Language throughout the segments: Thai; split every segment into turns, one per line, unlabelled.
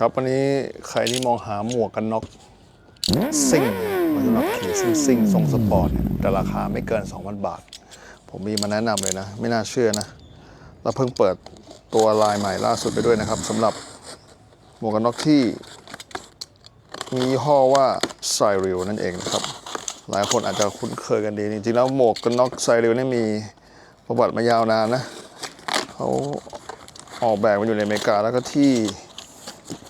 ครับวันนี้ใครที่มองหาหมวกกันน็อกซิ่งไว้สำหรับขี่ซิ่งซิ่งทรงสปอร์ตเนี่ยแต่ราคาไม่เกิน 2,000 บาท ผมมีมาแนะนำเลยนะ ไม่น่าเชื่อนะแล้วเพิ่งเปิดตัวลายใหม่ล่าสุดไปด้วยนะครับสำหรับหมวกกันน็อกที่ มียี่ห้อว่าไซริลนั่นเองนะครับ หลายคนอาจจะคุ้นเคยกันดี จริงๆแล้วหมวกกันน็อกไซริลนี่มีประวัติมายาวนานนะเขาออกแบบมาอยู่ในอเมริกาแล้วก็ที่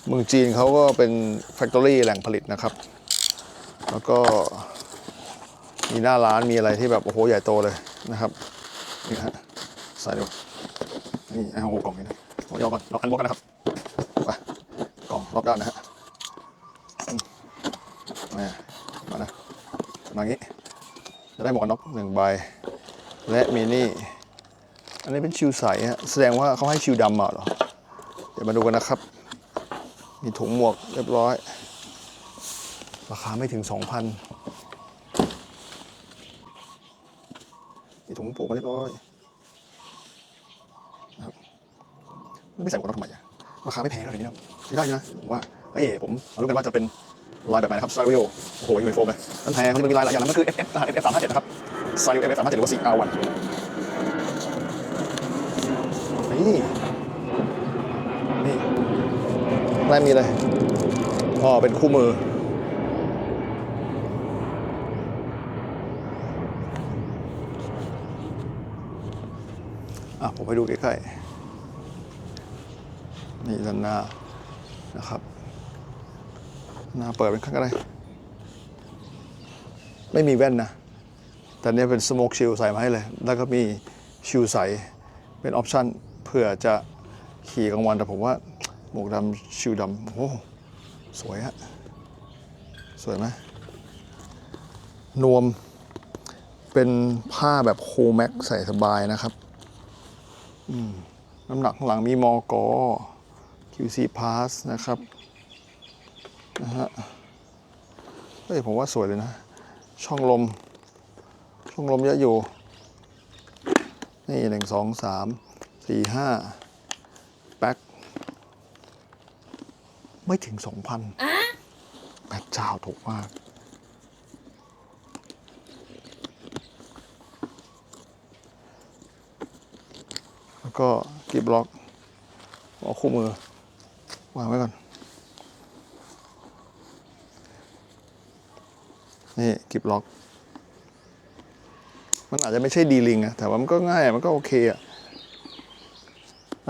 เมืองจีนเขาก็เป็นแฟคทอรี่แหล่งผลิตนะครับ แล้วก็มีหน้าร้านมีอะไรที่แบบโอ้โหใหญ่โตเลยนะครับนี่ฮะใส่ดูนี่เอากล่องนี้นะผมยอก่อนล็อกอันบล็อกกันนะครับไปกล่องล็อกด้านนะฮะมนี่มานะมางนี้จะได้หมวกกันน็อกหนึ่งใบ และมีนี่ อันนี้เป็นชิวใสฮะแสดงว่าเขาให้ชิวดำมาเหรอ เดี๋ยวมาดูกันนะครับ มีถุงหมวกเรียบร้อย ราคาไม่ถึง 2,000มีถุงผูกเรียบร้อยไม่ใส่หมวกกันน็อกทำไมอะราคาไม่แพงเลยเนี่ยใช้ได้นะผมว่าเอ้ยผมมาดูกันว่าจะเป็นลายแบบไหนนะครับ s t y l e โอ้โหยูนิโฟมเลยมันแพงมันมีลายหลายอย่างนะมันคือ FF รหัส FF 3 5 7นะครับ s t y l e FF 3 5 7หรือว่า 4R1 นี่นี่ ไม่มีเลยอ๋อ เป็นคู่มือ อะ ผมไปดูใกล้ๆ นี่ด้านหน้านะครับ หน้าเปิดเป็นข้างอะไร ไม่มีแว่นนะ แต่เนี้ยเป็นสโมกชิลใส่มาให้เลย แล้วก็มีชิลใส เป็นออปชั่นเผื่อจะขี่กลางวันแต่ผมว่า มวกดำชิวดำโอ้โหสวยฮะสวยไหมนวมเป็นผ้าแบบโคแม็กใส่สบายนะครับน้ำหนักข้างหลังมีมอกอ QC Pass นะครับนะฮะเฮ้ยผมว่าสวยเลยนะ ช่องลม ช่องลมเยอะอยู่ นี่หนึ่งสองสามสี่ห้าแป๊ก ไม่ถึงสองพันแปดเจ้าถูกมาก แล้วก็กีบบล็อกเอาคู่มือ วางไว้ก่อน นี่กีบล็อก มันอาจจะไม่ใช่ดีลิงอะแต่ว่ามันก็ง่าย มันก็โอเคอะ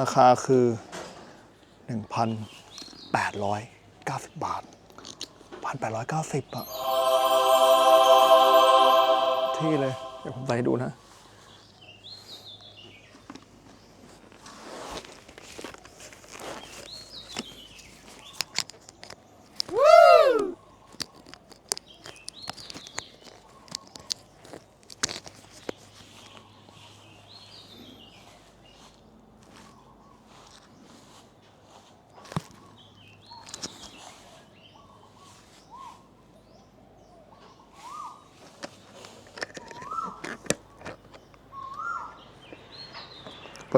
ราคาคือ 1,890 บาท 1,890 อะ ที่เลย เดี๋ยวผมไปดูนะ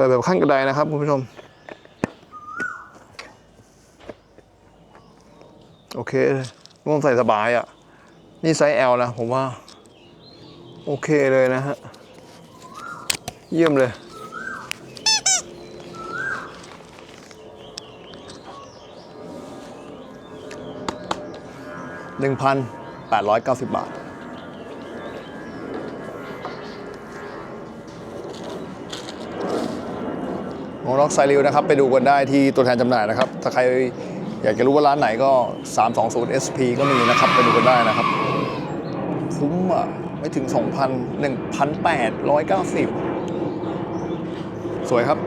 ปิดแบบขั้นกระไดนะครับคุณผู้ชม โอเคร่วมใส่สบายอะ่ะ นี่ไซส์ L นะผมว่า โอเคเลยนะฮะ เยี่ยมเลย1,890บาท โมวกน็อกไซริวนะครับ ไปดูกันได้ที่ตัวแทนจำหน่ายนะครับ ถ้าใครอยากจะรู้ว่าร้านไหนก็ 320 SP ก็มีนะครับ ไปดูกันได้นะครับ คุ้มอะ ไม่ถึง 2,000 1,890 สวยครับ